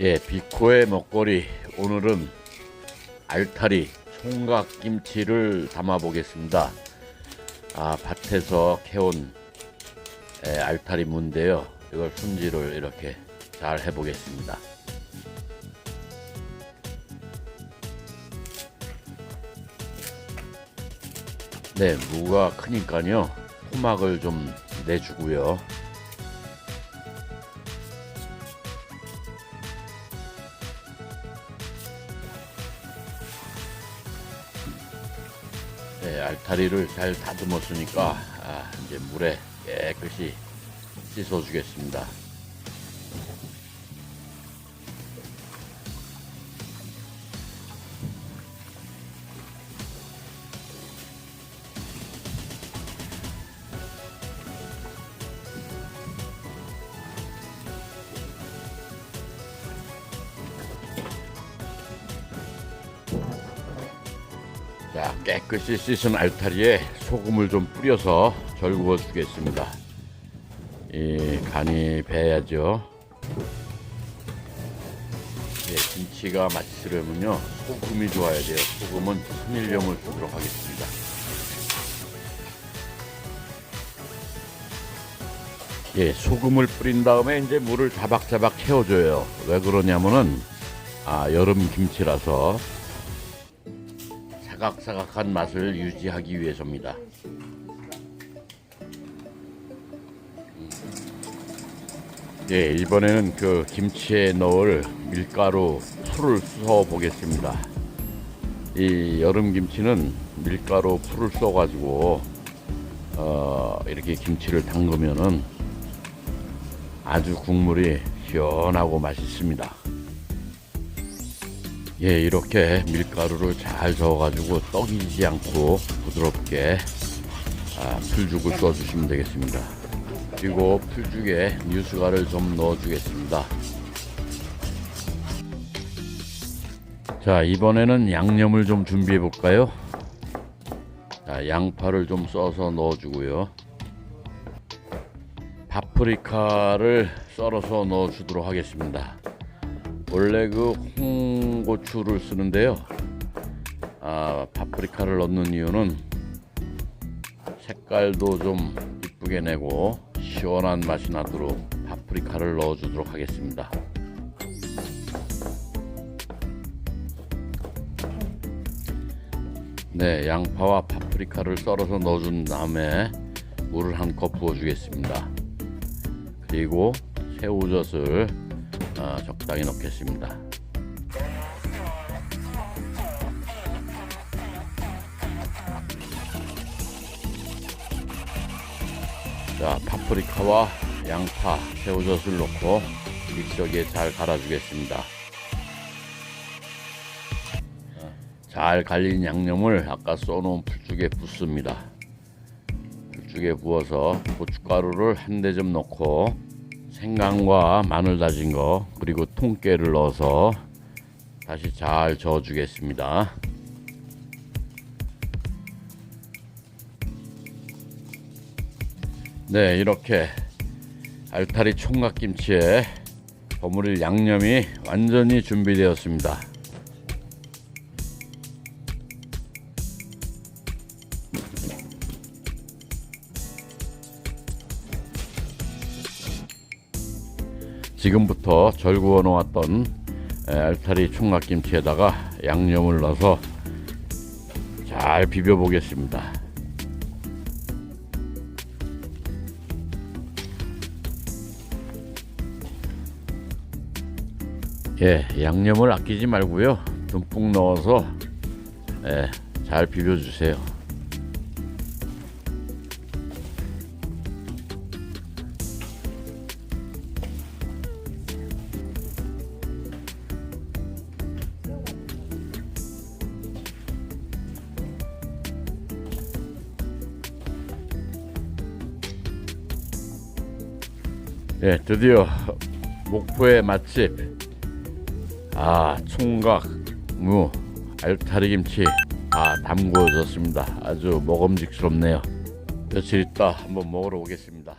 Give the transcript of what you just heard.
예, 비코의 먹거리 오늘은 알타리 총각김치를 담아 보겠습니다. 아, 밭에서 캐온 예, 알타리 무인데요. 이걸 손질을 이렇게 잘 해보겠습니다. 네, 무가 크니까요. 토막을 좀 내주고요. 네, 알타리를 잘 다듬었으니까 아, 이제 물에 깨끗이 씻어주겠습니다. 자, 깨끗이 씻은 알타리에 소금을 좀 뿌려서 절구어 주겠습니다. 이 간이 배야죠. 예, 김치가 맛있으려면요 소금이 좋아야 돼요. 소금은 천일염을 쓰도록 하겠습니다. 예, 소금을 뿌린 다음에 이제 물을 자박자박 채워줘요. 왜 그러냐면은 아 여름 김치라서 사각사각한 맛을 유지하기 위해서입니다. 예, 이번에는 그 김치에 넣을 밀가루 풀을 써 보겠습니다. 이 여름 김치는 밀가루 풀을 써 가지고 어, 이렇게 김치를 담그면은 아주 국물이 시원하고 맛있습니다. 예, 이렇게 밀가루를 잘 저어가지고 떡이지 않고 부드럽게 아, 풀죽을 써주시면 되겠습니다. 그리고 풀죽에 뉴스가를 좀 넣어주겠습니다. 자, 이번에는 양념을 좀 준비해 볼까요? 자, 양파를 좀 써서 넣어주고요. 파프리카를 썰어서 넣어주도록 하겠습니다. 원래 그 홍고추를 쓰는데요. 아, 파프리카를 넣는 이유는 색깔도 좀 이쁘게 내고 시원한 맛이 나도록 파프리카를 넣어주도록 하겠습니다. 네, 양파와 파프리카를 썰어서 넣어준 다음에 물을 한 컵 부어주겠습니다. 그리고 새우젓을 아, 적당히 넣겠습니다. 자, 파프리카와 양파, 새우젓을 넣고 믹서기에 잘 갈아주겠습니다. 잘 갈린 양념을 아까 써놓은 풀죽에 붓습니다. 풀죽에 부어서 고춧가루를 한 대접 넣고 생강과 마늘 다진 거 그리고 통깨를 넣어서 다시 잘 저어 주겠습니다. 네 이렇게 알타리 총각김치에 버무릴 양념이 완전히 준비되었습니다. 지금부터 절구어 놓았던 에, 알타리 총각김치에다가 양념을 넣어서 잘 비벼 보겠습니다. 예, 양념을 아끼지 말고요. 듬뿍 넣어서 예, 잘 비벼 주세요. 예, 드디어 목포의 맛집 아 총각 무 알타리 김치 다 담궈졌습니다. 아주 먹음직스럽네요. 며칠 있다 한번 먹으러 오겠습니다.